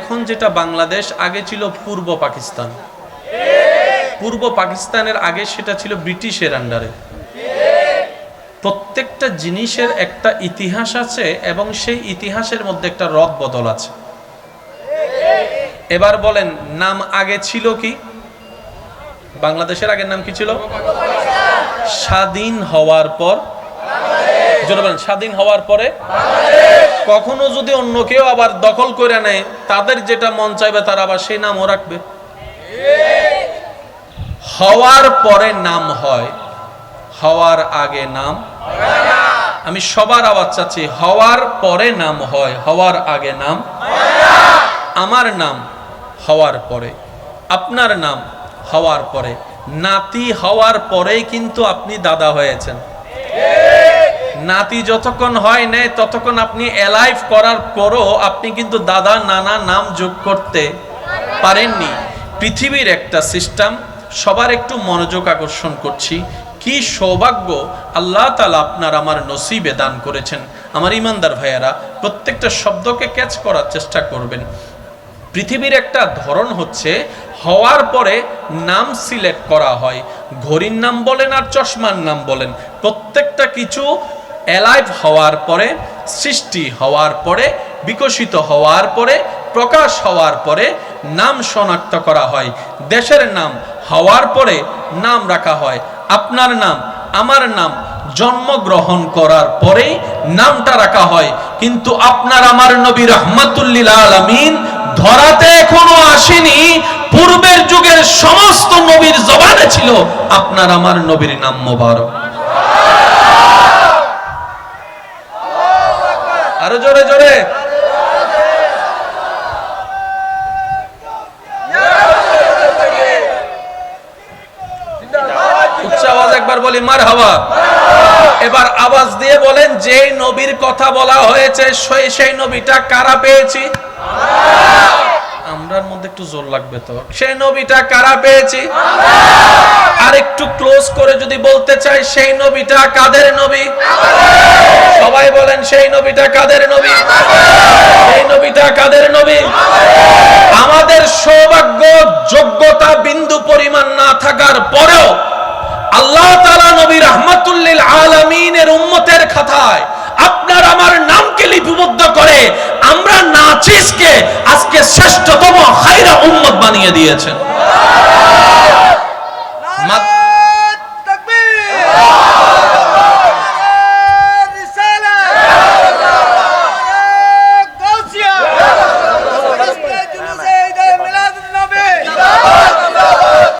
এখন যেটা বাংলাদেশ, আগে ছিল পূর্ব পাকিস্তান। পূর্ব পাকিস্তানের আগে সেটা ছিল ব্রিটিশের আন্ডারে। প্রত্যেকটা জিনিসের একটা ইতিহাস আছে এবং সেই ইতিহাসের মধ্যে একটা রদ বদল আছে। এবার বলেন, নাম আগে ছিল কি? বাংলাদেশের আগের নাম কি ছিল? স্বাধীন হওয়ার পর বলেন, স্বাধীন হওয়ার পরে কখনো যদি অন্য কেউ আবার দখল করে নেয়, তাদের যেটা মন চাইবে তারা আবার সেই নামও রাখবে। হওয়ার পরে নাম হয়, হওয়ার আগে নাম। আমি সবার আওয়াজ চাচ্ছি, হওয়ার পরে নাম হয়, হওয়ার আগে নাম। আমার নাম, হওয়ার পরে। আপনার নাম, হওয়ার পরে। নাতি হওয়ার পরেই কিন্তু আপনি দাদা হয়েছেন। নাতি যতক্ষণ হয় নাই, ততক্ষণ আপনি অ্যালাইভ করার পরও আপনি কিন্তু দাদা, নানা নাম যোগ করতে পারেননি। পৃথিবীর একটা সিস্টেম সবার একটু মনোযোগ আকর্ষণ করছি। কি সৌভাগ্য, আল্লাহ তালা আপনার আমার নসিবে দান করেছেন। আমার ইমানদার ভাইয়ারা, প্রত্যেকটা শব্দকে ক্যাচ করার চেষ্টা করবেন। পৃথিবীর একটা ধরন হচ্ছে, হওয়ার পরে নাম সিলেক্ট করা হয়। ঘড়ির নাম বলেন আর চশমার নাম বলেন। প্রত্যেকটা কিছু অ্যালাইভ হওয়ার পরে, সৃষ্টি হওয়ার পরে, বিকশিত হওয়ার পরে, প্রকাশ হওয়ার পরে নাম শনাক্ত করা হয়। দেশের নাম হওয়ার পরে নাম রাখা হয়। আপনার নাম, আমার নাম জন্মগ্রহণ করার পরেই নামটা রাখা হয়। কিন্তু আপনার আমার নবী রহমাতুল্লিল আলমিন ধরাতে এখনও আসেনি। পূর্বের যুগের সমস্ত নবীর জবানে ছিল, আপনার আমার নবীর নাম মোবারক। আরও জোরে জোরে। নবীর কথা বলা হয়েছে সেই নবীটা কারা পেয়েছি? মধ্যে একটু জোর লাগবে তো। সেই নবীটা কারা পেয়েছি? আর একটু ক্লোজ করে যদি বলতে চাই, সেই নবীটা কাদের নবী? সবাই বলেন, সেই নবীটা কাদের নবী? সেই নবীটা কাদের নবী? আমাদের সৌভাগ্য, যোগ্যতা, বিন্দু পরিমাণ না থাকার পরেও আল্লাহ তাআলা নবী রাহমাতুল্লিল আলামিনের উম্মতের খাতায় আপনার আমার নামকে লিপিবদ্ধ করে আমরা নাচিসকে আজকে শ্রেষ্ঠতম খাইরা উম্মত বানিয়ে দিয়েছেন।